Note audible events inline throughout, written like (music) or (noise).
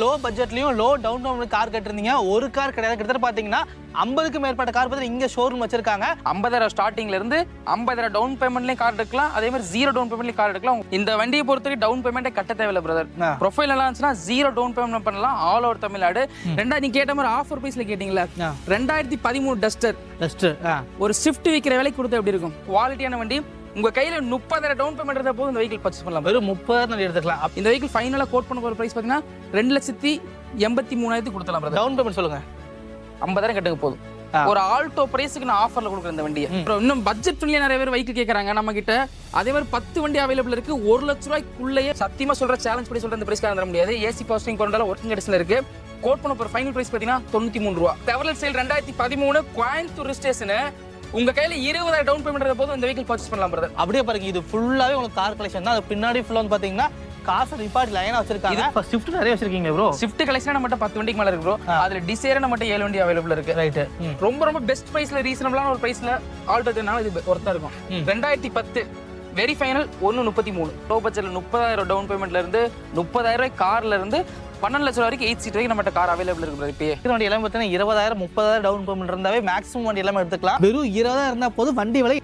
Low பட்ஜெட்லயும் low down down car கட்டிருந்தீங்க. ஒரு கார் கிடையாது. கிட்டத்தட்ட பாத்தீங்கன்னா ஐம்பதுக்கு மேற்பட்ட கார் பத்தி இங்க ஷோரூம் வச்சிருக்காங்க. ஐம்பதாயிரம் ஸ்டார்டிங்ல இருந்து ஐம்பதாயிரம் டவுன் பேமெண்ட்லயும் கார் எடுக்கலாம். அதே மாதிரி ஜீரோ டவுன் பேமெண்ட்லயும் கார் எடுக்கலாம். இந்த வண்டியை பொறுத்தவரைக்கும் டவுன் பேமெண்ட்டே கட்ட தேவையில்ல பிரதர். ப்ரொஃபைல் எல்லாம் இருந்துச்சுன்னா ஜீரோ டவுன் பேமெண்ட் பண்ணலாம். ஆல் ஓவர் தமிழ்நாடு ரெண்டா நீ கேட்ட மாதிரி ஆஃபர் ப்ரைஸ்ல கேட்டீங்களா. ரெண்டாயிரத்தி பதிமூணு டஸ்டர் பெஸ்ட் ஒரு ஸ்விஃப்ட் விற்கிற விலைக்கு கொடுத்தா எப்படி இருக்கும்? குவாலிட்டியான வண்டி உங்க கையில முப்பதாயிரம் டவுன் பேமெண்ட் இருந்தா போதும் இந்த வெஹிக்கிள் பர்ச்சேஸ் பண்ணலாம்? வெறும் முப்பதாயிரம் எடுத்துக்கலாம். இந்த வெஹிக்கிள் ஃபைனலாக கோட் பண்ண போகிற ப்ரைஸ் பார்த்தீங்கன்னா ரெண்டு லட்சத்தி எண்பத்தி மூணாயிரத்துக்கு கொடுத்தலாம் டவுன் பேமெண்ட் சொல்லுங்க. ஐம்பதாயிரம் கட்டுங்க போதும். ஒரு ஆல்டோ பிரைஸுக்கு நான் ஆஃபர்ல கொடுக்குறேன் இந்த வண்டியை. அப்புறம் இன்னும் பட்ஜெட் ஃப்ரெண்ட்லியா நிறைய பேர் வெஹிக்கிள் கேட்கறாங்க நம்ம கிட்ட அதே மாதிரி பத்து வண்டி அவைலபிள் இருக்கு. ஒரு லட்ச ரூபாய்க்குள்ளேயே சத்தியமா சொல்ற சேலஞ்ச் பண்ணி சொல்ற இந்த பிரைஸ்க்காக தர முடியாது. ஏசி பாஸ்டிங் போனால ஒர்க்கிங் கண்டிஷன்ல இருக்கு. கோட் பண்ண போற ஃபைனல் பிரைஸ் பார்த்தீங்கன்னா தொண்ணூத்தி மூணு ரூபா. டெவலர் சேல் ரெண்டாயிரத்தி பதிமூணு கோயம்புத்தூர் ஸ்டேஷனு உங்க கையில இருபதாயிரம் டவுன் பேமெண்ட் போதும் இந்த வெஹிக்கிள் பர்ச்சேஸ் பண்ணலாம் பிரதர் அப்படியே பாருங்க இது ஃபுல்லாவே உங்களுக்கு கார் கலெக்ஷன் தான். அது பின்னாடி ஃபுல்லா வந்து பாத்தீங்கன்னா காசு ரிப்பார்ட் லைனா வச்சிருக்காங்க. இப்போ ஸ்விஃப்ட் நிறைய வச்சிருக்கீங்க ப்ரோ ஸ்விஃப்ட் கலெக்ஷன் நம்மகிட்ட பத்து வண்டிக்கு மேல இருக்கு bro. அதுல டிசைர் நம்மகிட்ட ஏழு வண்டி அவைலபிள் இருக்கு. ரைட்டு ரொம்ப ரொம்ப பெஸ்ட் பிரைஸ்ல ரீசனபிளான ஒரு பிரைஸ்ல ஆல்டர்னால இது ஒர்த்தா இருக்கும். ரெண்டாயிரத்தி பத்து வெரி ஃபைனல் ஒன்று முப்பத்தி மூணு. லோ பட்ஜெட்ல முப்பதாயிரம் டவுன் பேமெண்ட்ல இருந்து முப்பதாயிரம் ரூபாய் கார்ல இருந்து பன்னெண்டு லட்சம் வரைக்கும் எயிட் சீட் வரைக்கும் நம்மகிட்ட கார் அவைலபிள் இருக்கு இப்பயே. வண்டி எல்லாம் பார்த்தீங்கன்னா இருபதாயிரம் முப்பதாயிரம் டவுன் பேமெண்ட் இருந்தாவே மேக்ஸிமம் வண்டி எல்லாமே எடுத்துக்கலாம். வெறும் இருபதாயிரம் இருந்தால் போதும். வண்டி விலை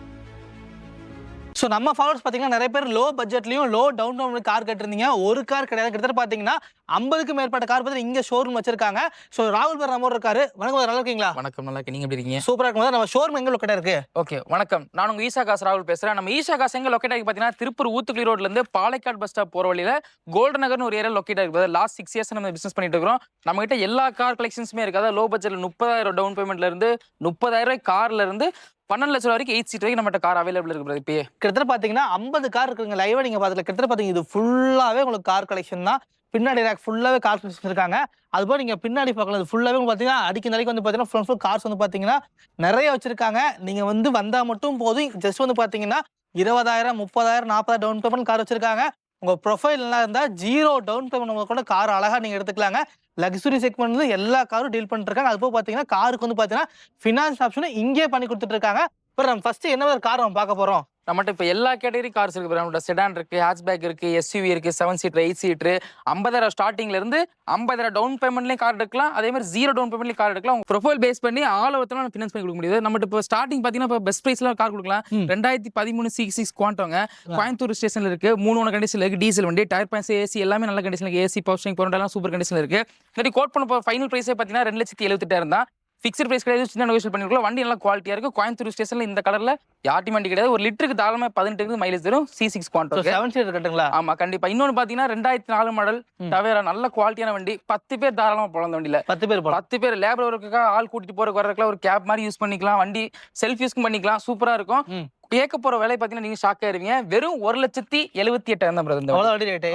ஸோ நம்ம ஃபாலோவர்ஸ் பார்த்தீங்கன்னா நிறைய பேர் லோ பட்ஜெட்லையும் லோ டவுன் டவுன் கார் கட்டிருந்தீங்க. ஒரு கார் கிடையாது. கிட்டத்தட்ட பார்த்தீங்கன்னா ஐம்பதுக்கு மேற்பட்ட கார் பற்றி இங்கே ஷோரூம் வச்சிருக்காங்க. ஸோ ராகுல் பேர் நம்ம இருக்காரு. வணக்கம் நல்லா இருக்கீங்களா? வணக்கம் நல்லா இருக்கு நீங்க எப்படி இருக்கீங்க? சூப்பராக இருக்கும் நம்ம ஷோரூம் எங்கே லொக்கேட் இருக்கு? ஓகே வணக்கம். நான் உங்க ஈசா காஸ் ராகுல் பேசுறேன். நம்ம ஈசா காஸ் எங்க லொக்கேட் ஆகி பார்த்தீங்கன்னா திருப்பூர் ஊத்துக்குளி ரோட்ல இருந்து பாலைக்காடு பஸ் ஸ்டாப் போற வழியில கோல்டன் நகர்னு ஒரு ஏரியா லொக்கேட் ஆகிருக்கு லாஸ்ட் சிக்ஸ் இயர்ஸ் நம்ம பிசினஸ் பண்ணிட்டு இருக்கோம் நம்ம கிட்ட எல்லா கார் கலெக்ஷன்ஸுமே இருக்கு. அதாவது லோ பட்ஜெட்ல முப்பதாயிரம் டவுன் பேமெண்ட்ல இருந்து முப்பதாயிரம் ரூபாய் கார்ல இருந்து பன்னெண்டு லட்சம் வரைக்கும் எயிட் சீட் வரைக்கும் நம்மகிட்ட கார் அவைலபிள் இருக்கு இப்பயே. கிட்டத்தட்ட பார்த்தீங்கன்னா ஐம்பது கார் இருக்குங்க லைவாக நீங்கள் பாத்துல கிட்டத்தட்ட பார்த்தீங்க இது ஃபுல்லாகவே உங்களுக்கு கார் கலெக்ஷன் தான். பின்னாடி ரேக் ஃபுல்லாகவே கார் கலெக்ஷன் இருக்காங்க அதுபோல் நீங்கள் பின்னாடி பார்க்கலாம் இது ஃபுல்லாகவே பார்த்தீங்கன்னா அடிக்க நிலைக்கு வந்து பார்த்தீங்கன்னா ஃப்ரண்ட் ஃபுல் கார்ஸ் வந்து பார்த்தீங்கன்னா நிறைய வச்சிருக்காங்க. நீங்கள் வந்து வந்தால் மட்டும் போதும். ஜஸ்ட் வந்து பார்த்தீங்கன்னா இருபதாயிரம் முப்பதாயிரம் நாற்பதாயிரம் டவுன் பேமெண்ட் கார் வச்சிருக்காங்க. உங்கள் ப்ரொஃபைல் நல்லா இருந்தால் ஜீரோ டவுன் பேமெண்ட் கூட கார் அழகாக நீங்கள் எடுத்துக்கலாங்க. லக்ஸுரி செக்மெண்ட் எல்லா காரும் டீல் பண்ணிட்டுருக்காங்க அது போக பார்த்தீங்கன்னா காருக்கு வந்து பார்த்தீங்கன்னா ஃபினான்ஸ் ஆப்ஷனும் இங்கே பண்ணி கொடுத்துட்ருக்காங்க இப்போ நம்ம ஃபர்ஸ்ட் என்ன கார் நம்ம பார்க்க போகிறோம் நம்மகிட்ட இப்போ எல்லா கேட்டகரி கார்ஸ் இருக்கு நம்மகிட்ட செடான் இருக்கு ஹேட்ச்பேக் இருக்கு எஸ்யூவி இருக்கு செவன் சீட்டர் எயிட் சீட்டர் ஐம்பதாயிரம் ஸ்டார்டிங்ல இருந்து ஐம்பதாயிரம் டவுன் பேமெண்ட்லயும் கார் எடுக்கலாம். அதே மாதிரி ஜீரோ டவுன் பேமெண்ட்லயும் கார் எடுக்கலாம். உங்க ப்ரொஃபைல் பேஸ் பண்ணி ஆல் ஓவர்த்தலாம் ஃபினான்ஸ் பண்ணி கொடுக்க முடியாது. நம்மகிட்ட இப்போ ஸ்டார்டிங் பார்த்தீங்கன்னா இப்போ பெஸ்ட் ப்ரைஸ்ல கார் கொடுக்கலாம். ரெண்டாயிரத்தி பதிமூணு சிக்ஸ் சிக்ஸ் குவாண்டோங்க கோயம்புத்தூர் ஸ்டேஷன்ல இருக்கு. மூணு ஒன்று கண்டிஷன்ல இருக்கு. டீசல் வண்டி டயர் பாயிண்ட்ஸ் ஏசி எல்லாமே நல்ல கண்டிஷன்ல இருக்கு. ஏசி பவர் ஸ்டேரிங் போரண்டெல்லாம் சூப்பர் கண்டிஷன்ல இருக்கு. இந்த கோட் பண்ண போகிற ஃபைனல் ப்ரைஸே பார்த்தீங்கன்னா ரெண்டு லட்சத்தி எழுபத்தெட்டாயிரம் தான். ஃபிக்ஸ்ட் ப்ரைஸ் கிடையாது சின்ன நெகோஷியல் பண்ணிருக்கலாம் வண்டி நல்லா குவாலிட்டியா இருக்கு கோயம்புத்தூர் ஸ்டேஷன்ல இந்த கலர்ல யார்ட்டி வண்டி கிடையாது. ஒரு லிட்டருக்கு தாராளமா பதினெட்டு மைலேஜ் தரும் C six Quanto seven seater கட்டுங்களா? ஆமா கண்டிப்பா. இன்னொன்னு பாத்தீங்கன்னா ரெண்டாயிரத்தி நாலு மாடல். டவேரா நல்ல குவாலிட்டியான வண்டி. பத்து பேர் தாராளமா போகலாம் அந்த வண்டியில. பத்து பேர் பத்து பேர் லேபர் ஒர்க்குக்காக ஆள் கூட்டிட்டு போறதுக்கு வரதுக்குலாம் ஒரு கேப் மாதிரி யூஸ் பண்ணிக்கலாம். வண்டி செல்ஃப் யூஸ்க்கும் பண்ணிக்கலாம். சூப்பரா இருக்கும். கேட்க போற விலை பாத்தீங்கன்னா நீங்க ஷாக் ஆயிருவீங்க. வெறும் ஒரு லட்சத்தி எழுபத்தி எட்டாயிரம் தான் இந்த வண்டி.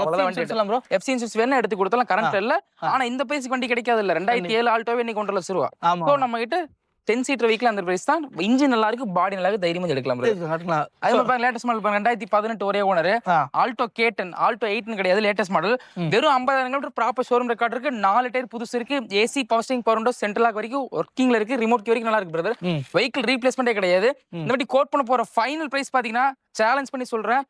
அவ்வளவுதான் வண்டி. சொல்லலாம் ப்ரோ எஃப்சி இன்சூரன்ஸ் வேணா எடுத்து கொடுத்தாலும் கரண்ட் இல்ல. ஆனா இந்த பிரைஸ் வண்டி கிடைக்காது இல்ல ரெண்டாயிரத்தி ஏழு ஆல்டோவே இன்னைக்கு ஒன்றரை லட்சம் ரூபா நம்ம கிட்ட டென் சீட்டர் வெஹிக்கிள் அந்த பிரைஸ் தான். இன்ஜின் நல்லா இருக்கு பாடி நல்லா இருக்கு தைரியமா எடுக்கலாம் அதே மாதிரி லேட்டஸ்ட் மாடல் பாருங்க. ரெண்டாயிரத்தி பதினெட்டு ஒரே ஓனர். ஆல்டோ கேட்டன் ஆல்டோ எயிட்னு கிடையாது லேட்டஸ்ட் மாடல். வெறும் ஐம்பதாயிரம் கிலோமீட்டர் ப்ராப்பர் ஷோரூம் ரெக்கார்ட் இருக்கு. நாலு டயர் புதுசு இருக்கு. AC power steering power window central lock வரைக்கும் ஒர்க்கிங்ல இருக்கு. ரிமோட் கீ வரைக்கும் நல்லா இருக்கு பிரதர். வெஹிக்கிள் ரீப்ளேஸ்மெண்டே கிடையாது. இந்த வாட்டி கோட் பண்ண போற ஃபைனல் பிரைஸ் பாத்தீங்கன்னா சேலஞ்ச் பண்ணி சொல்றேன்.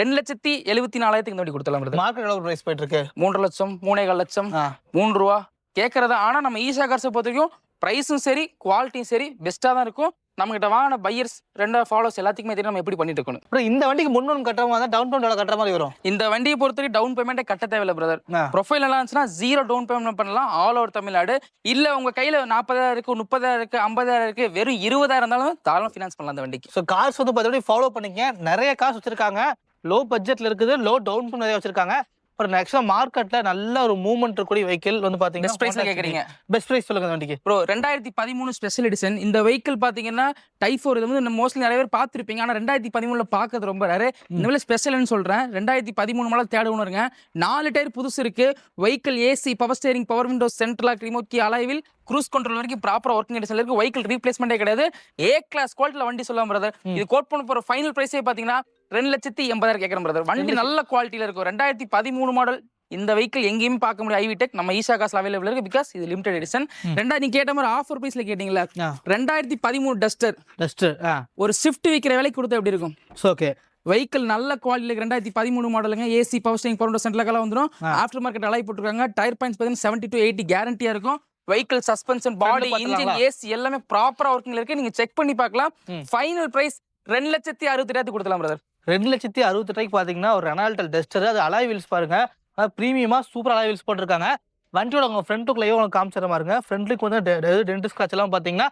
ரெண்டு லட்சத்தி எழுபத்தி நாலாயிரத்துக்கு வாட்டி கொடுத்தலாம் மார்க்கெட் எவ்வளோ பிரைஸ் போயிட்டு இருக்கு? மூன்றரை லட்சம் மூணே கால் லட்சம். மூணு ரூபா. கேட்கறதா ஆனா நம்ம ஈஷா கார்ஸை பொறுத்த வரைக்கும் ப்ரைஸும் சரி குவாலிட்டியும் சரி பெஸ்ட்டாக தான் இருக்கும். நம்ம கிட்ட வாங்கின பையர்ஸ் ரெண்டா ஃபாலோஸ் எல்லாத்துக்குமே தெரியும் நம்ம எப்படி பண்ணிட்டு இருக்கணும். அப்புறம் இந்த வண்டிக்கு முன்னூறு கட்டுற மாதிரி தான் டவுன் எவ்வளோ கட்டுற மாதிரி வரும். இந்த வண்டியை பொறுத்தவரைக்கும் டவுன் பேமெண்ட்டே கட்ட தேவையில்ல பிரதர். ப்ரொஃபைல் எல்லாம் இருந்துச்சுன்னா ஜீரோ டவுன் பேமெண்ட் பண்ணலாம் ஆல் ஓவர் தமிழ்நாடு. இல்ல உங்க கையில நாற்பதாயிரம் இருக்கு முப்பதாயிரம் இருக்கு ஐம்பதாயிரம் இருக்கு வெறும் இருபதாயிரம் இருந்தாலும் தாராளம் ஃபினான்ஸ் பண்ணலாம் அந்த வண்டிக்கு. ஸோ கார்ஸ் வந்து பார்த்தீங்கன்னா ஃபாலோ பண்ணிக்க நிறைய கார்ஸ் வச்சிருக்காங்க. லோ பட்ஜெட்ல இருக்குது லோ டவுன் நிறைய வச்சிருக்காங்க. அப்புறம் ஆக்சுவலாக மார்க்கெட்ல நல்ல ஒரு மூவ்மெண்ட் இருக்கக்கூடிய வெஹிக்கிள் வந்து பெஸ்ட் பிரைஸ்ல பார்த்தீங்கன்னா கேக்குறீங்க. பெஸ்ட் பிரைஸ் சொல்லுங்க வண்டிக்கு ப்ரோ ரெண்டாயிரத்தி பதிமூணு ஸ்பெஷல் எடிஷன் இந்த வெஹிக்கிள் பாத்தீங்கன்னா டைஃபோர் இது வந்து மோஸ்ட்லி நிறைய பேர் பார்த்துருப்பீங்க. ஆனா ரெண்டாயிரத்தி பதிமூணுல பார்க்கறது ரொம்ப ரேரு இந்த வேலை ஸ்பெஷல்னு சொல்றேன். ரெண்டாயிரத்தி பதிமூணு மேல தேட உணருங்க நாலு டயர் புதுசு இருக்கு. Vehicle AC power steering power window central lock remote key alloy wheel cruise control வரைக்கும் ப்ராப்பரா ஒர்க்கிங் கண்டிஷன்ல இருக்கு. வெஹிக்கிள் ரீப்ளேஸ்மெண்டே கிடையாது. ஏ கிளாஸ் குவாலிட்டில வண்டி சொல்லலாம் பிரதர் இது கோட் பண்ண போற ஃபைனல் பிரைஸே பாத்தீங்கன்னா ரெண்டு லட்சத்தி எண்பதாயிரம் கேட்கறேன் பிரதர் வண்டி நல்ல குவாலிட்டியில இருக்கும். ரெண்டாயிரத்தி பதிமூணு மாடல் இந்த வெஹிக்கிள் எங்கேயுமே பார்க்க முடியும் ஐவிடெக் நம்ம ஈஷா காசுல அவைலபிள் இருக்கு பிகாஸ் இது லிமிடெட் எடிஷன் ரெண்டா நீ கேட்ட மாதிரி ஆஃபர் பிரைஸ்ல கேட்டீங்களா. ரெண்டாயிரத்தி பதிமூணு டஸ்டர் ஜஸ்ட் ஆ. ஒரு ஸ்விஃப்ட் விற்கிற விலைக்கு கொடுத்தா எப்படி இருக்கும்? ஓகே வெஹிக்கிள் நல்ல குவாலிட்டியில் ரெண்டாயிரத்தி பதிமூணு மாடலுங்க ஏசி பவர் ஸ்டேரிங் பவர் சென்ட்ரலாம் வந்துடும். ஆஃப்டர் மார்க்கெட் அலை போட்டிருக்காங்க. டயர் பாயிண்ட்ஸ் பார்த்தீங்கன்னா செவன்டி டு எயிட்டி கேரண்டியா இருக்கும். Vehicle suspension body engine? AC எல்லாமே ப்ராப்பரா ஒர்க்கிங்ல இருக்கு. நீங்க செக் பண்ணி பார்க்கலாம். ஃபைனல் பிரைஸ் ரெண்டு லட்சத்தி அறுபத்தி கொடுக்கலாம் பிரதர் ரெண்டு லட்சத்தி அறுபத்தி ரூபாய்க்கு ஒரு ரெனால்டல் டஸ்டர் அது அலாய் வீல்ஸ் பாருங்க. ப்ரீமியமாக சூப்பர் அலாய் வீல்ஸ் போட்டிருக்காங்க. வண்டியோட உங்க ஃப்ரண்ட்டுக்குள்ளேயே உங்களுக்கு காமிச்சிட பாருங்க ஃப்ரண்ட்லுக்கு வந்து டென்ட் ஸ்கிராச் எல்லாம் பாத்தீங்கன்னா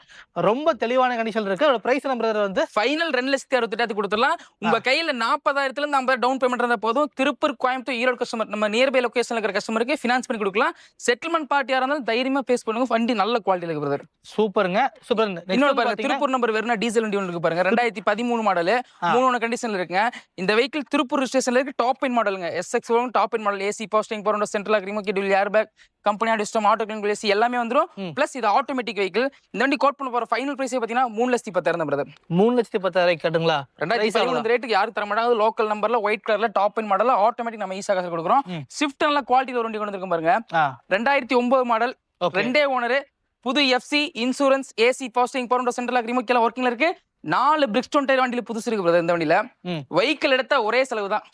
ரொம்ப தெளிவான கண்டிஷன் இருக்கு. அதோட பிரைஸ் நம்பர் வந்து ஃபைனல் ரெண்டு லட்சத்தி அறுபத்தி கொடுத்துடலாம். உங்க கையில நாற்பதாயிரத்துல இருந்து ஐம்பது டவுன் பேமெண்ட் இருந்தா போதும். திருப்பூர் கோயம்புத்தூர் ஈரோடு கஸ்டமர் நம்ம நியர்பை லொகேஷன்ல இருக்கிற கஸ்டமருக்கு ஃபினான்ஸ் பண்ணி கொடுக்கலாம். செட்டில்மெண்ட் பார்ட்டியா இருந்தாலும் தைரியமா பேஸ் பண்ணுங்க. வண்டி நல்ல குவாலிட்டியில் இருக்கு பிரதர் சூப்பருங்க. சூப்பர். இன்னொரு பாருங்க திருப்பூர் நம்பர் வெறும் டீசல் வண்டி ஒன்று இருக்கு பாருங்க. ரெண்டாயிரத்தி பதிமூணு மாடல். மூணு கண்டிஷன்ல இருக்குங்க. இந்த வெஹிக்கிள் திருப்பூர் ஸ்டேஷன்ல இருக்கு. டாப் இன் மாடலுங்க SX top end model AC posting போற central remote dual air bag கம்பெனியா டிஸ்டம் ஆட்டோ கிளீன் ஏசி எல்லாமே வந்துரும். ம். பிளஸ் இது ஆட்டோமேட்டிக் வெஹிக்கிள் இந்த வண்டி கோட் பண்ண போற ஃபைனல் பிரைஸே பாத்தீங்கன்னா மூணு லட்சத்தி பத்தாயிரம் பிரதர் மூணு லட்சத்தி பத்தாயிரம் கேட்டுங்களா? ரெண்டாயிரத்தி பதிமூணு ரேட்டுக்கு யாரும் தர மாட்டாங்க. லோக்கல் நம்பர்ல ஒயிட் கலர்ல டாப் இன் மாடல் ஆட்டோமேட்டிக் நம்ம ஈஸியாக கொடுக்குறோம். ஸ்விஃப்ட் நல்ல குவாலிட்டி ஒரு வண்டி கொண்டு வந்திருக்கோம் பாருங்க. ரெண்டாயிரத்தி ஒன்பது மாடல் ரெண்டே ஓனரு புது எஃப்சி இன்சூரன்ஸ் ஏசி போஸ்டிங் போன்ற சென்ட்ரல் ரிமோட் எல்லாம் ஒர்க்கிங்ல இருக்கு. நாலு பிரிக்ஸ்டோன் டயர் வண்டியில புதுசு இருக்கு brother இந்த வண்டியில. வெஹிக்கிள் எடுத்த ஒரே செலவு தான்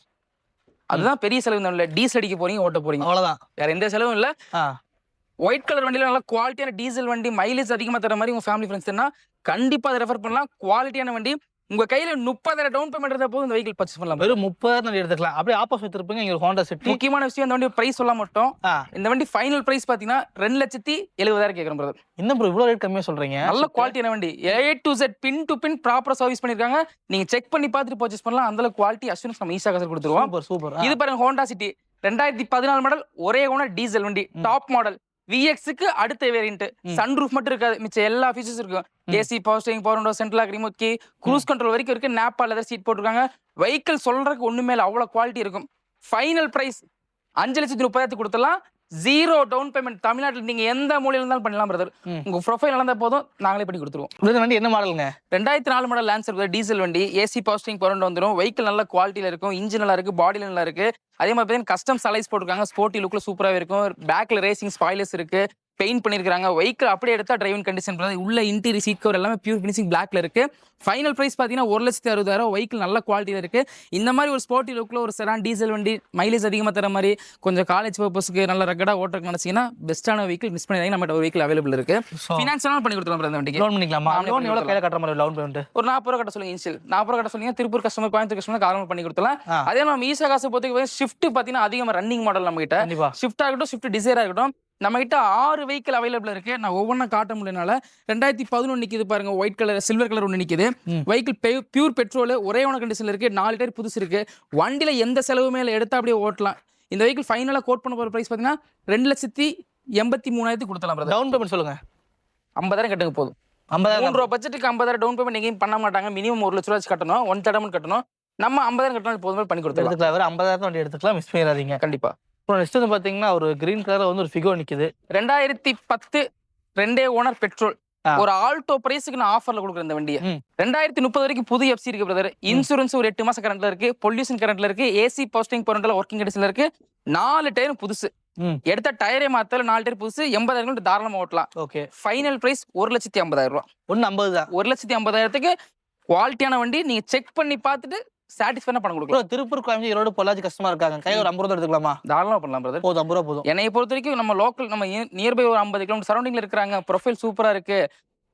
அதுதான் பெரிய செலவு இந்த டீசல் அடிக்க போறீங்க ஓட்ட போறீங்க. அவ்வளவுதான். வேற எந்த செலவும் இல்ல. ஒயிட் கலர் வண்டியில நல்ல குவாலிட்டியான டீசல் வண்டி மைலேஜ் அதிகமா தர மாதிரி உங்க ஃபேமிலி ஃப்ரெண்ட்ஸ் கண்டிப்பா அதை ரெஃபர் பண்ணலாம். குவாலிட்டியான வண்டி உங்க கையில முப்பதாயிரம் டவுன் பேமெண்ட் இருந்தா போதும் இந்த வெஹிக்கிள் பர்ச்சேஸ் பண்ணலாம்? வெறும் முப்பதாயிரம் எடுத்துக்கலாம். அப்படியே ஆப்போசிட் இருப்பீங்க இங்க ஒரு ஹோண்டா சிட்டி முக்கியமான விஷயம் இந்த வண்டி பிரைஸ் சொல்ல மட்டும். இந்த வண்டி ஃபைனல் பிரைஸ் பாத்தீங்கன்னா ரெண்டு லட்சத்தி எழுபதாயிரம் கேட்கறோம் பிரதர் இன்னும் ப்ரோ இவ்வளவு ரேட் கம்மியா சொல்றீங்க? நல்ல குவாலிட்டியான வண்டி. A to Z pin to pin ப்ராப்பரா சர்வீஸ் பண்ணிருக்காங்க. நீங்க செக் பண்ணி பார்த்துட்டு பர்ச்சேஸ் பண்ணலாம். அந்த குவாலிட்டி அஷூரன்ஸ் நம்ம ஈஸியாக கொடுத்துருவோம். சூப்பர் இது பாருங்க ஹோண்டா சிட்டி ரெண்டாயிரத்தி பதினாலு மாடல் ஒரே ஓனர் டீசல் வண்டி. டாப் மாடல் விஎக்ஸுக்கு அடுத்த வேரியன்ட் ம். சன் ரூஃப் மட்டும் இருக்காது. மிச்ச எல்லா ஃபீச்சர்ஸ் இருக்கும். AC power steering power window central remote key cruise control வரைக்கும் இருக்கு. நேப்பா லெதர் சீட் போட்டிருக்காங்க. வெஹிக்கிள் சொல்றதுக்கு ஒண்ணுமே இல்லை. அவ்வளவு குவாலிட்டி இருக்கும். ஃபைனல் பிரைஸ் அஞ்சு லட்சத்தி முப்பதாயிரத்து கொடுத்தலாம் ஜீரோ டவுன் பேமெண்ட் தமிழ்நாட்டில் நீங்க எந்த மூலையில இருந்தாலும் பண்ணலாம் பிரதர். உங்க ப்ரொஃபைல் நடந்தா போதும் நாங்களே பண்ணி கொடுத்துருவோம். இந்த வண்டி என்ன மாடலுங்க ரெண்டாயிரத்தி நாலு மாடல் லான்சர் டீசல் வண்டி ஏசி பவர்ஸ்டிங் பொருண்டு வந்துடும் வெஹிக்கிள் நல்ல குவாலிட்டியில இருக்கும் இன்ஜின் நல்லா இருக்கு பாடி நல்லா இருக்கு. அதே மாதிரி பார்த்தீங்கன்னா கஸ்டம் சலைஸ் போட்டிருக்காங்க ஸ்போர்ட்டி லுக்ல சூப்பராகவே இருக்கும். பேக்ல ரேசிங் ஸ்பாய்லர்ஸ் இருக்கு. பெயிண்ட் பண்ணிருக்காங்க வெஹிக்கிள் அப்படியே எடுத்தா டிரைவிங் கண்டிஷன் உள்ள இன்டீரியர் சீட் கவர் எல்லாமே பியூர் ஃபினிஷிங் பிளாக்ல இருக்கு. ஃபைனல் பிரைஸ் பார்த்தீங்கன்னா ஒரு லட்சத்தி அறுபதாயிரம் வெஹிக்கிள் நல்ல குவாலிட்டியில் இருக்கு. இந்த மாதிரி ஒரு ஸ்போர்ட்டி லுக்ல ஒரு செரான் டீசல் வண்டி மைலேஜ் அதிகமாக தர மாதிரி கொஞ்சம் காலேஜ் பர்பஸ்க்கு நல்ல ரகடா ஓட்டுறதுக்கு நினைச்சீங்கன்னா பெஸ்ட்டான வெஹிக்கிள் மிஸ் பண்ணி நம்ம ஒரு வெஹிக்கிள் அவைலபிள் இருக்கு. ஃபினான்ஸ்லாம் பண்ணி brother இந்த வண்டிக்கு. லோன் பண்ணிக்கலாமா? லோன் எவ்வளவு கையில கட்டுற மாதிரி லோன் பேமெண்ட் ஒரு நாற்பது ரூபா கட்ட சொல்லுங்க இன்சியல் நாற்பது ரூபா கட்ட சொல்லுங்க திருப்பூர் கஸ்டமர் கோயம்புத்தூர் கஸ்டமர் காரணம் பண்ணி கொடுத்தலாம். அதே நம்ம ஈசா காசு பொறுத்தவரைக்கும் ஷிஃப்ட் பார்த்தீங்கன்னா அதிகமாக ரன்னிங் மாடல் நம்ம கிட்ட ஷிஃப்ட் ஆகட்டும் ஷிஃப்ட் டிசைர் ஆகட்டும் நம்ம கிட்ட ஆறு வெஹிக்கிள் அவைலபிள் இருக்கு. நான் ஒவ்வொன்றா காட்ட முடியனால ரெண்டாயிரத்தி பதினொன்று நிக்குது பாருங்க. ஒயிட் கலர் சில்வர் கலர் ஒன்று நிக்குது. ம். வெஹிக்கிள் பியூர் பெட்ரோல் ஒரே ஒன்று கண்டிஷன்ல இருக்கு. நாலு டயர் புதுசு இருக்கு. வண்டியில எந்த செலவுமே இல்லை எடுத்தா அப்படியே ஓட்டலாம். இந்த வெஹிக்கிள் ஃபைனலாக கோட் பண்ண போகிற ப்ரைஸ் பார்த்தீங்கன்னா ரெண்டு லட்சத்தி எண்பத்தி மூணாயிரத்தி கொடுத்தலாம் டவுன் பேமெண்ட் சொல்லுங்க. ஐம்பதாயிரம் கட்டுங்க போதும். ஐம்பதாயிரம் மூணு ரூபா பட்ஜெட்டுக்கு ஐம்பதாயிரம் டவுன் பேமெண்ட் எங்கேயும் பண்ண மாட்டாங்க. மினிமம் ஒரு லட்ச ரூபாய் கட்டணும். ஒன் தடமன் கட்டணும். நம்ம ஐம்பதாயிரம் கட்டணும் போதுமே பண்ணி கொடுத்துருலாம் எடுத்துக்கலாம். வேற ஐம்பதாயிரம் வண்டி எடுத்துக்கலாம். மிஸ் பண்ணிடாதீங்க. கண்டிப்பா. அப்புறம் நெக்ஸ்ட் வந்து பாத்தீங்கன்னா ஒரு கிரீன் கலர்ல வந்து ஒரு ஃபிகோ நிக்குது. ரெண்டாயிரத்தி பத்து ரெண்டே ஓனர் பெட்ரோல். ஒரு ஆல்டோ பிரைஸுக்கு நான் ஆஃபர்ல கொடுக்குறேன் இந்த வண்டியை. ரெண்டாயிரத்தி முப்பது வரைக்கும் புது எஃப்சி இருக்கு பிரதர் இன்சூரன்ஸ் ஒரு எட்டு மாசம் கரண்ட்ல இருக்கு பொல்யூஷன் கரண்ட்ல இருக்கு ஏசி போஸ்டிங் போரண்ட்ல ஒர்க்கிங் கண்டிஷன்ல இருக்கு. நாலு டயரும் புதுசு. எடுத்த டயரே மாத்தல நாலு டயர் புதுசு எண்பதாயிரம் கிலோமீட்டர் தாராளமா ஓட்டலாம். ஓகே. ஃபைனல் பிரைஸ் ஒரு லட்சத்தி ஐம்பதாயிரம் ரூபாய் ஒன்னு ஐம்பது தான். ஒரு லட்சத்தி ஐம்பதாயிரத்துக்கு குவாலிட்டியான வண்டி நீங்க செக் பண்ணி பார்த்துட்டு சாட்டிஸ்ஃபைனா பண்ண கொடுக்கலாம்? ப்ரோ திருப்பூர் கோயம்புத்தூர் ஈரோடு பொள்ளாச்சி கஷ்டமா இருக்காங்க. கையில ஒரு ஐம்பது ரூபா எடுத்துக்கலாமா? தாராளமா பண்ணலாம் பிரதர் போதும் ஐம்பது ரூபா போதும். என்னைய பொறுத்த வரைக்கும் நம்ம லோக்கல் நம்ம நியர்பை ஒரு ஐம்பது கிலோமீட்டர் சரௌண்டிங்ல இருக்கிறாங்க. ப்ரொஃபைல் சூப்பரா இருக்கு.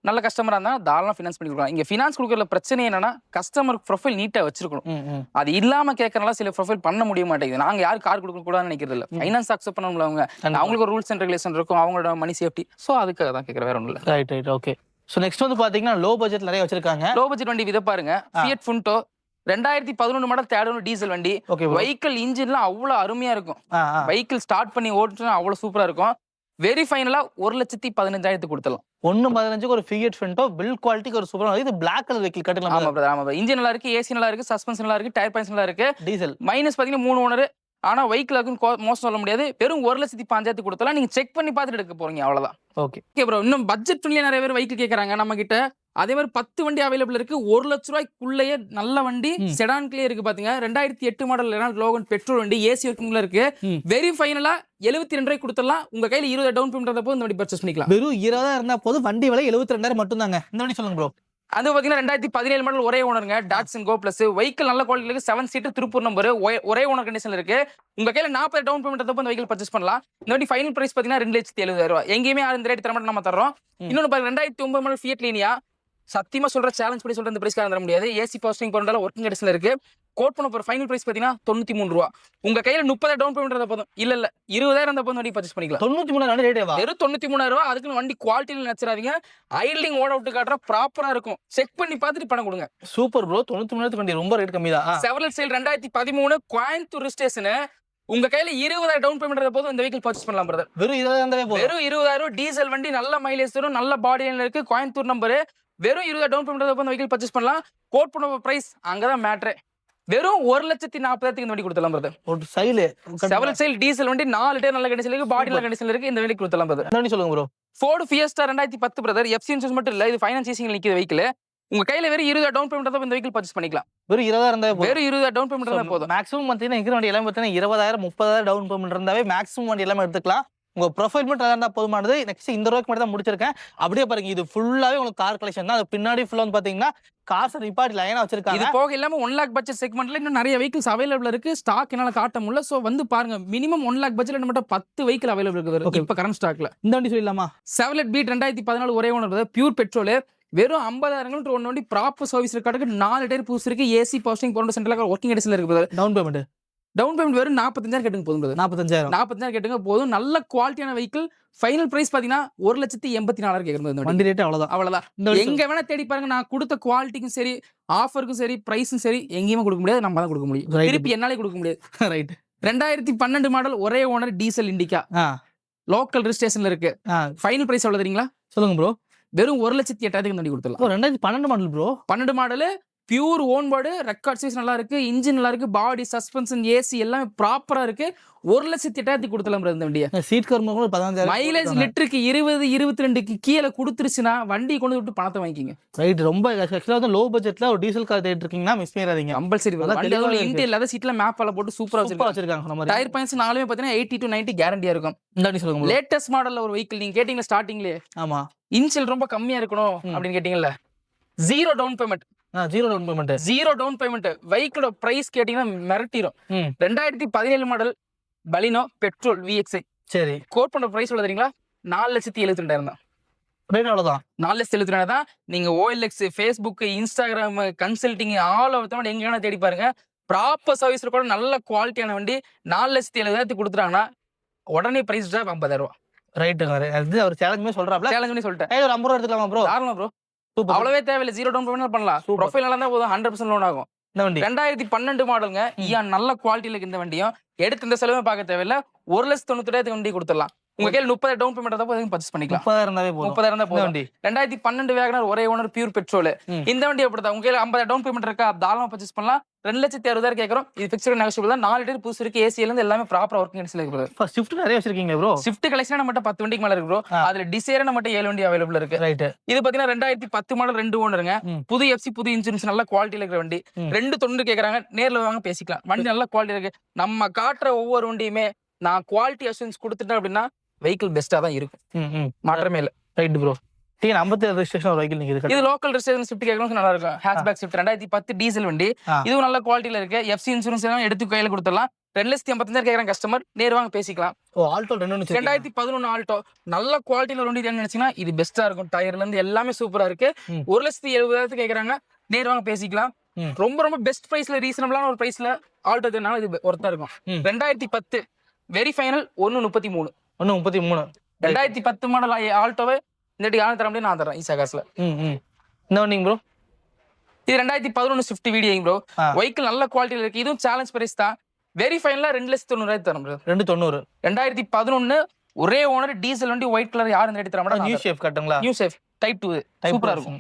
நல்ல கஸ்டமரா இருந்தா தாராளம் ஃபினான்ஸ் பண்ணி கொடுக்கலாம். இங்க ஃபினான்ஸ் கொடுக்கறதுல பிரச்சனை என்னன்னா கஸ்டமர் ப்ரொஃபைல் நீட்டா வச்சிருக்கணும். அது இல்லாம கேட்கறனால சில ப்ரொஃபைல் பண்ண முடிய மாட்டேங்குது. நாங்க யாரும் கார் கொடுக்க கூடாதுன்னு நினைக்கிறது இல்ல. ஃபைனான்ஸ் அக்செப்ட் பண்ண அவங்க கண்டிப்பா. அவங்களுக்கு ரூல்ஸ் அண்ட் ரெகுலேஷன் இருக்கும். அவங்களோட மணி சேஃப்டி சோ அதுக்காக தான் கேட்கற வேற ஒன்றும் இல்ல right right okay so next வந்து பாத்தீங்கன்னா லோ பட்ஜெட் நிறைய வச்சிருக்காங்க. லோ பட்ஜெட் வண்டி வித பாருங்க. ஃபியட் ஃபுண்டோ ரெண்டாயிரத்தி பதினொன்று மாடல் தேடணும் டீசல் வண்டி. வெஹிக்கிள் இன்ஜின்லாம் அவ்வளவு அருமையா இருக்கும். வெஹிக்கிள் ஸ்டார்ட் பண்ணி ஓட்டுனா அவ்வளவு சூப்பரா இருக்கும். வெரி ஃபைனலா ஒரு லட்சத்தி பதினஞ்சாயிரத்துக்கு கொடுத்துடலாம். ஒன்னு பதினஞ்சுக்கு ஒரு ஃபிகேட் ஃபென்ட்டோ பில் குவாலிட்டிக்கு ஒரு சூப்பரான இது பிளாக் கலர் வெஹிக்கிள் ஆமா கட்டலாம் ஆமா brother. இன்ஜின் நல்லா இருக்கு ஏசி நல்லா இருக்கு சஸ்பென்ஷன் நல்லா இருக்கு டயர் பாயிண்ட்ஸ் நல்லா இருக்கு. டீசல் மைனஸ் பாத்தீங்கன்னா மூணு ஓனர் ஆனா வெஹிக்கிள் மோசம் சொல்ல முடியாது. வெறும் ஒரு லட்சத்தி பாஞ்சாயிரத்துக்கு கொடுத்தலாம். நீங்க செக் பண்ணி பார்த்துட்டு எடுக்க போறீங்க அவ்வளவுதான். ஓகே ஓகே ப்ரோ இன்னும் பட்ஜெட் நிறைய பேர் வெஹிக்கிள் கேட்கறாங்க நம்ம கிட்ட அதே மாதிரி பத்து வண்டி அவைலபிள் இருக்கு. ஒரு லட்ச ரூபாய்க்குள்ளேயே நல்ல வண்டி. செடான்குள்ளேயே இருக்கு பாத்தீங்க. ரெண்டாயிரத்தி எட்டு மாடல் ரெனால்ட் லோகன் பெட்ரோல் வண்டி ஏசி ஒர்க்கிங்ல இருக்கு. வெரி ஃபைனலா எழுபத்தி ரெண்டு ரூபாய் கொடுத்துடலாம். உங்க கையில இருபது டவுன் பேமெண்ட் போது இந்த வண்டி பர்ச்சேஸ் பண்ணிக்கலாம். வெறும் இருபதாயிரம் இருந்தா போதும். வண்டி விலை எழுபத்தி ரெண்டாயிரம் மட்டும் தாங்க இந்த வண்டி சொல்லுங்க ப்ரோ அது பாத்தீங்கன்னா ரெண்டாயிரத்தி பதினேழு மாடல் ஒரே ஓனருங்க டாட்சன் கோ பிளஸ் வெஹிக்கிள் நல்ல குவாலிட்டி இருக்கு. செவன் சீட்டர் திருப்பூர் நம்பர் ஒரே ஓனர் கண்டிஷன்ல இருக்கு. உங்க கையில நாற்பது டவுன் பேமெண்ட் தப்பு அந்த வெஹிக்கிள் பர்ச்சேஸ் பண்ணலாம். இந்த வாட்டி ஃபைனல் பிரைஸ் பாத்தீங்கன்னா ரெண்டு லட்சத்தி எழுபதாயிரம் ரூபாய். எங்கேயுமே அந்த ரேட் தர நம்ம தரோம் ம். இன்னொன்னு பாருங்க ரெண்டாயிரத்தி ஒன்பது மாடல் ஃபியட் லீனியா சத்தியமா சொல்ற சேலஞ்ச் பண்ணி சொல்ற இந்த பிரைஸ்க்காக தர முடியாது. ஏசி பாஸ்டிங் பண்ணுறதால ஒர்க்கிங் கண்டிஷன்ல இருக்கு. கோட் பண்ண போற ஃபைனல் பிரைஸ் பாத்தீங்கன்னா தொண்ணூத்தி மூணு ரூபா உங்க கையில முப்பது டவுன் பேமெண்ட் போதும். இல்ல இல்ல. இருபதாயிரம் போதும் வண்டி பர்ச்சேஸ் பண்ணிக்கலாம். தொண்ணூத்தி மூணு ரெண்டு ரேட்டேவா வெறும் தொண்ணூத்தி மூணாயிரம் ரூபாய் அதுக்குன்னு வண்டி குவாலிட்டியில் நினைச்சிடாதீங்க. ஐடிங் ஓட அவுட் காட்டுற ப்ராப்பரா இருக்கும். செக் பண்ணி பார்த்துட்டு பணம் கொடுங்க. சூப்பர் ப்ரோ தொண்ணூத்தி மூணு வண்டி ரொம்ப ரேட் கம்மி தான் செவரல் சேல் ரெண்டாயிரத்தி பதிமூணு கோயம்புத்தூர் ஸ்டேஷனு உங்க கையில இருபதாயிரம் டவுன் பேமெண்ட் போதும். இந்த வெஹிக்கிள் பர்ச்சேஸ் பண்ணலாம் பிரதர் வெறும் இருபதாயிரம் வெறும் இருபதாயிரம் டீசல் வண்டி நல்ல மைலேஜ் தரும். நல்ல பாடி இருக்கு. கோயம்புத்தூர் நம்பர் வெறும் இருபதாயிரம் டவுன் பேமெண்ட் போதும் வெஹிக்கிள் பர்ச்சேஸ் பண்ணலாம். கோட் பண்ண பிரைஸ் அங்கதான் மேட்ரு வெறும் ஒரு லட்சத்தி நாற்பதாயிரத்துக்கு இந்த வண்டி கொடுத்துலாம் பிரதர் ஒரு சைலு செவரல் சேல் டீசல் வண்டி நாலு டேர் நல்ல கண்டிஷன் இருக்கு பாடி நல்ல கண்டிஷன் இருக்கு இந்த வண்டி கொடுத்துலாம் பிரதர் வண்டி சொல்லுங்க ப்ரோ ஃபோர்டு ஃபியஸ்டா ரெண்டாயிரத்தி பத்து பிரதர் எஃப்சி இன்சூரன்ஸ் மட்டும் இல்ல இது ஃபைனான்ஸ் ஈசிங் நிற்கிற வெஹிக்கிள் உங்க கையில வெறும் இருபது டவுன் பேமெண்ட் தான் இந்த வெஹிக்கிள் பர்ச்சேஸ் பண்ணிக்கலாம். வெறும் இருபதாயிரம் இருந்தாவே போதும். வெறும் இருபது டவுன் பேமெண்ட் தான் போதும். மேக்ஸிமம் பார்த்தீங்கன்னா இருக்கிற வண்டி எல்லாமே பார்த்தீங்கன்னா இருபதாயிரம் முப்பதாயிரம் டவுன் பேமெண்ட் இருந்தாவே மேக்ஸிமம் வண்டி எல்லாமே எடுத்துக்கலாம். உங்க ப்ரொஃபைல் மட்டும் இருந்தா போதுமானது. நெக்ஸ்ட் இந்த ரூபாய்க்கு மட்டும் தான் முடிச்சிருக்கேன். அப்படியே பாருங்க இது ஃபுல்லாவே உங்களுக்கு கார் கலெக்ஷன் தான். அது பின்னாடி ஃபுல்லா வந்து பாத்தீங்கன்னா காசு நிப்பாட்டி லைனா இது வச்சிருக்காங்க. போக இல்லாம ஒன் லேக் பட்ஜெட் செக்மெண்ட்ல இன்னும் நிறைய வெஹிக்கிள்ஸ் அவைலபிள் இருக்கு. ஸ்டாக் என்னால காட்ட முடியல. சோ வந்து பாருங்க மினிமம் ஒன் லேக் பட்ஜெட்ல மட்டும் பத்து வெஹிக்கிள் அவைலபிள் Okay. இருக்கு இப்ப கரண்ட் ஸ்டாக்ல இந்த வண்டி சொல்லிடலாமா? செவலட் பீட் ரெண்டாயிரத்தி பதினாலு ஒரே ஒன்று பியூர் பெட்ரோல் வெறும் ஐம்பதாயிரம் கிலோமீட்டர் ஒன்று வண்டி ப்ராப்பர் சர்வீஸ் இருக்காட்டுக்கு நாலு டயர் புதுசு இருக்கு ஏசி பாஸ்டிங் போன்ற சென்டர்ல ஒர்க்கிங் எடிஷன்ல இருக்கு டவுன் பேமெண்ட் டவுன் பேமெண்ட் வெறும் நாற்பத்தஞ்சாயிரம் கேட்டுங்க போதும். நாற்பத்தஞ்சாயிரம் நாற்பத்தஞ்சாயிரம் கேட்டுங்க போதும். நல்ல குவாலிட்டியான வெஹிக்கிள் ஃபைனல் பிரைஸ் பாத்தீங்கன்னா ஒரு லட்சத்தி எண்பத்தி நாலாயிரம் கேட்கறது வண்டி. வண்டி ரேட் அவ்வளவுதான். அவ்வளவுதான். இந்த வண்டி எங்க வேணா தேடி பாருங்க. நான் கொடுத்த குவாலிட்டிக்கும் சரி ஆஃபருக்கும் சரி பிரைஸும் சரி எங்கேயுமே கொடுக்க முடியாது. நம்ம தான் கொடுக்க முடியும். திருப்பி என்னாலே கொடுக்க முடியாது. (laughs) ரைட் ரெண்டாயிரத்தி பன்னெண்டு மாடல் ஒரே ஓனர் டீசல் இண்டிகா லோக்கல் ரிஜிஸ்ட்ரேஷன்ல இருக்கு. ஃபைனல் பிரைஸ் எவ்வளவு தெரியுங்களா? சொல்லுங்க ப்ரோ வெறும் ஒரு லட்சத்தி எட்டாயிரத்துக்கு வண்டி கொடுத்துடலாம். ரெண்டாயிரத்தி பன்னெண்டு மாடல் ப்ரோ பன்னெண்டு model pure own record size நல்லா இருக்கு இன்ஜின் நல்லா இருக்கு பாடி சஸ்பென்ஷன் ஏசி எல்லாமே ப்ராப்பரா இருக்கு. ஒரு லட்சத்தி எட்டாயிரத்தி கொடுத்துலாம் இந்த வண்டியை. சீட் கர்ம கூட பதினஞ்சாயிரம் மைலேஜ் லிட்டருக்கு இருபது இருபத்தி ரெண்டுக்கு கீழே கொடுத்துருச்சுன்னா வண்டி கொண்டு விட்டு பணத்தை வாங்கிக்கிங்க. ரைட் ரொம்ப ஆக்சுவலாக வந்து லோ பட்ஜெட்ல ஒரு டீசல் கார் தேடிட்டு இருக்கீங்கன்னா மிஸ் பண்ணிடாதீங்க. கம்பல்சரி. இன்டீரியல் அதாவது சீட்ல மேப் எல்லாம் போட்டு சூப்பரா சூப்பரா வச்சிருக்காங்க. மாதிரி. டயர் பாயிண்ட்ஸ் நாலுமே பாத்தீங்கன்னா எயிட்டி டு நைன்டி கேரண்டியா இருக்கும். இந்த சொல்லுங்க. லேட்டஸ்ட் மாடல்ல ஒரு வெஹிக்கிள் நீங்க கேட்டீங்க ஸ்டார்டிங்லயே ஆமா. இன்சியல் ரொம்ப கம்மியா இருக்கணும். அப்படின்னு கேட்டீங்கல்ல. Zero down payment zero down payment zero down payment வெஹிக்கிளோட price கேட்டீங்கன்னா மிரட்டிடும் ரெண்டாயிரத்தி பதினேழு மாடல் பலினோ பெட்ரோல் விஎக்ஸ்ஐ சரி. கோட் பண்ண பிரைஸ் சொல்ல தெரியுங்களா நாலு லட்சத்தி எழுபத்தி ரெண்டாயிரம் தான். ரேட் அவ்வளோதான் நாலு லட்சத்தி எழுபத்தி ரெண்டாயிரம் தான். நீங்க OLX Facebook Instagram consulting all over எங்க வேணா தேடி பாருங்க. ப்ராப்பர் சர்வீஸ் கூட நல்ல குவாலிட்டியான வண்டி நாலு லட்சத்தி எழுபதாயிரத்துக்கு கொடுத்துட்டாங்கன்னா உடனே பிரைஸ் ட்ராப் ஐம்பதாயிரம் ரூபா. ரைட்டுங்க அது அவர் சேலஞ்சுமே சொல்றாப்ல. சேலஞ்ச் பண்ணி சொல்லிட்டேன் ஒரு ஐம்பது ரூபா எடுத்துக்கலாமா ப்ரோ தாராளமா ப்ரோ அவ்வளவே தேவையில்லை. ஜீரோ டவுன் பேமெண்ட் பண்ணலாம். ப்ரொஃபைல் நல்லா தான் போதும். ஹண்ட்ரட் பர்சன்ட் லோன் ஆகும். இந்த வண்டி. ரெண்டாயிரத்தி பன்னெண்டு மாடலுங்க இயான் நல்ல குவாலிட்டியில இருக்கு இந்த வண்டியும். எடுத்து இந்த செலவும் பார்க்க தேவையில்ல. ஒரு லட்சத்தி தொண்ணூத்தி வண்டி கொடுத்துடலாம். உங்க கையில் முப்பது டவுன் பேமெண்ட் தான் போதும். பர்ச்சேஸ் பண்ணிக்கலாம். முப்பதாயிரம் போதும். முப்பதாயிரம் தான் வண்டி. ரெண்டாயிரத்தி பன்னெண்டு வேகனர் ஒரே ஓனர் பியூர் பெட்ரோல். இந்த வண்டி அப்படிதான் உங்க கையில ஐம்பது டவுன் பேமெண்ட் இருக்கா? தாராளமா பர்ச்சேஸ் பண்ணலாம். ரெண்டு லட்சத்தி அறுபதாயிரம் கேட்கறோம் இது பிக்சர் நெகோஷியபிள் தான். நாலு டேர் புதுசு இருக்கு. ஏசியில இருந்து எல்லாமே ப்ராப்பர் ஒர்க்கிங் இருக்கு ஷிஃப்ட் நிறைய வச்சிருக்கீங்க ப்ரோ ஸ்விஃப்ட் கலெக்ஷன் நம்மகிட்ட பத்து வண்டிக்கு மேல இருக்கு ப்ரோ. அதுல டிசைர் நம்மகிட்ட ஏழு வண்டி அவைலபிள் இருக்கு. ரைட்டு இது பாத்தீங்கன்னா ரெண்டாயிரத்தி பத்து மாடல் ரெண்டு ஓனருங்க. புது எஃப்சி புது இன்சூரன்ஸ் நல்ல குவாலிட்டியில இருக்கிற வண்டி. ரெண்டு தொண்ணூறு கேக்குறாங்க. நேர்ல வாங்க பேசிக்கலாம். வண்டி நல்ல குவாலிட்டி இருக்கு. நம்ம காட்டுற ஒவ்வொரு வண்டியுமே நான் குவாலிட்டி அசூரன்ஸ் கொடுத்துட்டேன் அப்படின்னா வெஹிக்கிள் பெஸ்டா தான் இருக்கும். மாற்றமே இல்ல. ரைட் ப்ரோ டிஎன் ஐம்பத்தி ரெஜிஸ்ட்ரேஷன் ஒரு வெஹிக்கிள் நிற்குது இது லோக்கல் ரெஜிஸ்ட்ரேஷன் ஸ்விஃப்ட் கேட்கணும் நல்லா இருக்கும். ஹேஷ்பேக் ஸ்விஃப்ட் ரெண்டாயிரத்தி பத்து டீசல் வண்டி. இதுவும் நல்ல குவாலிட்டியில இருக்கு. எஃப்சி இன்சூரன்ஸ் எல்லாம் எடுத்து கையில கொடுத்துடலாம். ரெண்டு லட்சத்தி ஐம்பத்தஞ்சாயிரம் கேட்கறாங்க கஸ்டமர் நேர் வாங்க பேசிக்கலாம். ஓ ஆல்டோ ரெண்டு ஒன்று ரெண்டாயிரத்தி பதினொன்று ஆல்டோ நல்ல குவாலிட்டியில வண்டி நினைச்சீங்கன்னா இது பெஸ்டா இருக்கும். டயர்ல இருந்து எல்லாமே சூப்பரா இருக்கு. ஒரு லட்சத்தி எழுபதாயிரத்துக்கு கேக்குறாங்க நேர் வாங்க பேசிக்கலாம். ரொம்ப ரொம்ப பெஸ்ட் பிரைஸ்ல ரீசனபிளான ஒரு பிரைஸ்ல ஆல்டோ தேனாலும் இது ஒருத்தா இருக்கும். ரெண்டாயிரத்தி பத்து. வெரி ஃபைனல் ஒன்னு முப்பத்தி மூணு. ஒன்று முப்பத்தி மூணு. ரெண்டாயிரத்தி பத்து மாடல் ஆல்டோவை இந்த யாரும் தர முடியும் நான் தரேன் ஈசா காசுல. ம் ம். இந்த வண்டிங்க ப்ரோ இது ரெண்டாயிரத்தி பதினொன்று ஸ்விஃப்ட் வீடியோ ப்ரோ ஆ. வெஹிக்கிள் நல்ல குவாலிட்டியில் இருக்கு. இதுவும் சேலஞ்ச் பிரைஸ் தான். வெரி ஃபைனலா ரெண்டு லட்சத்தி தொண்ணூறாயிரத்து தரும் bro. ரெண்டு தொண்ணூறு. ரெண்டாயிரத்தி பதினொன்னு ஒரே ஓனர் டீசல் வண்டி ஒயிட் கலர் யாரும் இந்த ரேட் தர நியூ மாட்டாங்க ஷேப் கட்டுங்களா? நியூ சேஃப் டைப் டூ சூப்பரா இருக்கும்.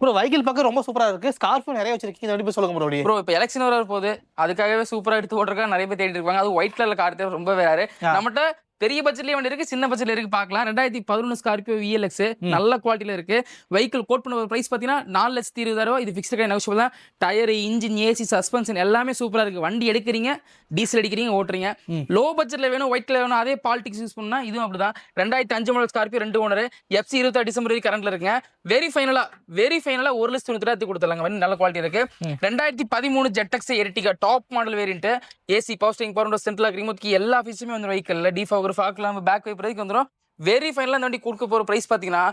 ப்ரோ வெஹிக்கிள் பார்க்க ரொம்ப சூப்பரா இருக்கு. ஸ்கார்பியோ நிறைய வச்சிருக்கீங்க. எப்படி சொல்லுங்க ப்ரோ ப்ரோ இப்போ எலெக்ஷன் வர போகுது. அதுக்காகவே சூப்பரா எடுத்து ஓட்டுறக்கா நிறைய பேர் தேடிட்டு இருப்பாங்க. அது ஒயிட் கலர்ல கார் ரொம்ப வேற. நம்மகிட்ட பெரிய பட்ஜெட்லயே வண்டி இருக்கு சின்ன பட்ஜெட்ல இருக்கு பார்க்கலாம். ரெண்டாயிரத்தி பதினொன்று ஸ்கார்பியோ விஎல்எக்ஸ் நல்ல குவாலிட்டியில இருக்கு. வெஹிக்கிள் கோட் பண்ண பிரைஸ் பார்த்தீங்கன்னா நாலு லட்சத்தி இருபதாயிரம் இது ஃபிக்ஸ்டு கை நெகோஷியபிள் தான். டயர் இன்ஜின் ஏசி சஸ்பென்ஷன் எல்லாமே சூப்பரா இருக்கு. வண்டி எடுக்கிறீங்க டீசல் அடிக்கிறீங்க ஓட்டுறீங்க. லோ பட்ஜெட்ல வேணும் ஒயிட் கலர் வேணும் அதே பாலிடிக்ஸ் யூஸ் பண்ணா இதுவும் அப்படிதான். ரெண்டாயிரத்தி அஞ்சு மாடல் ஸ்கார்பியோ ரெண்டு ஓனர் எஃப்சி இருபத்தாறு டிசம்பர் வரைக்கும் கரண்ட்ல இருக்குங்க வெரி ஃபைனலா வெரி ஃபைனலா ஒரு லட்சத்தி தொண்ணூத்தி கொடுத்துருங்க வண்டி நல்ல குவாலிட்டி இருக்கு. ரெண்டாயிரத்தி பதிமூணு ஜெட்டக்ஸ் Ertiga top model variant AC power steering power central remote key எல்லா ஃபீஸுமே வந்து வெஹிக்கல்ல defogger fog lamp back wiper வரைக்கும் வந்துடும் வெரி ஃபைனலாக இந்த வண்டி கொடுக்க போகிற ப்ரைஸ் பார்த்தீங்கன்னா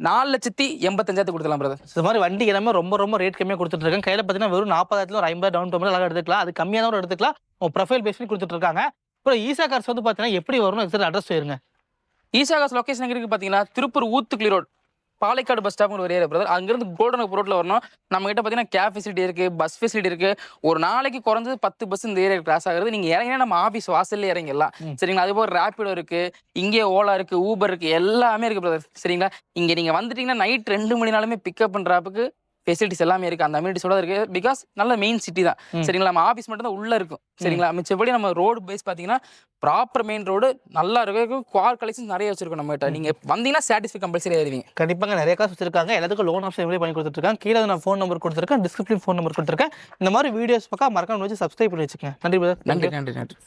நாலு லட்சத்தி எண்பத்தஞ்சாயிரத்து கொடுத்துலாம் பிரதர் இந்த மாதிரி வண்டி எல்லாமே ரொம்ப ரொம்ப ரேட் கம்மியாக கொடுத்துட்டு இருக்காங்க. கையில் பார்த்தீங்கன்னா வெறும் நாற்பதாயிரத்துல ஒரு ஐம்பது டவுன் பேமெண்ட் அழகாக எடுத்துக்கலாம். அது கம்மியாக தான் எடுத்துக்கலாம். உங்க ப்ரொஃபைல் பேஸ் பண்ணி கொடுத்துட்டு இருக்காங்க. அப்புறம் ஈசா கார்ஸ் வந்து பார்த்தீங்கன்னா எப்படி வரும்னு எக்ஸாக்ட் அட்ரஸ் போயிருங்க ஈசாகாஸ் லொகேஷன் எங்க இருக்கு பார்த்தீங்கன்னா Tiruppur Uthukuli road Palaikadu bus stop ஒரு ஏரியா பிரதர் அங்கிருந்து கோல்டன் ரோட்ல வரணும். நம்ம கிட்ட பார்த்தீங்கன்னா கேப் ஃபெசிலிட்டி இருக்கு பஸ் ஃபெசிலிட்டி இருக்கு. ஒரு நாளைக்கு குறைஞ்சது பத்து பஸ் இந்த ஏரியா கிராஸ் ஆகுறது. நீங்க இறங்கினா நம்ம ஆஃபீஸ் வாசல்ல இறங்கிடலாம். சரிங்களா? அது போக ரேபிடோ இருக்கு. இங்கே ஓலா இருக்கு ஊபர் இருக்கு எல்லாமே இருக்கு பிரதர் சரிங்களா? இங்க நீங்க வந்துட்டீங்கன்னா நைட் ரெண்டு மணினாலுமே பிக்கப் பண்றாப்புக்கு ஃபெசிலிட்டிஸ் எல்லாமே இருக்கு. அந்த அம்யூனிட்டிஸோட இருக்கு. பிகாஸ் நல்ல மெயின் சிட்டி தான். சரிங்களா? நம்ம ஆஃபீஸ் மட்டும் தான் உள்ள இருக்கும். சரிங்களா? மிச்சபடி நம்ம ரோடு பேஸ் பார்த்தீங்கன்னா ப்ராப்பர் மெயின் ரோடு நல்லா இருக்கும் குவார் கலெக்ஷன்ஸ் நிறைய வச்சிருக்கோம் நம்ம கிட்ட நீங்க வந்தீங்கன்னா சாட்டிஸ்ஃபை கம்பல்சரி ஆயிருவீங்க. கண்டிப்பாக நிறைய காசு வச்சிருக்காங்க. எல்லாத்துக்கும் லோன் ஆப்ஷன் எப்படி பண்ணி கொடுத்துருக்காங்க கீழே நான் ஃபோன் நம்பர் கொடுத்துருக்கேன். டிஸ்கிரிப்ஷன் ஃபோன் நம்பர் கொடுத்துருக்கேன். இந்த மாதிரி வீடியோஸ் பக்கம் மறக்காம வச்சு சப்ஸ்கிரைப் பண்ணி வச்சுக்கோங்க. நன்றி. நன்றி நன்றி நன்றி.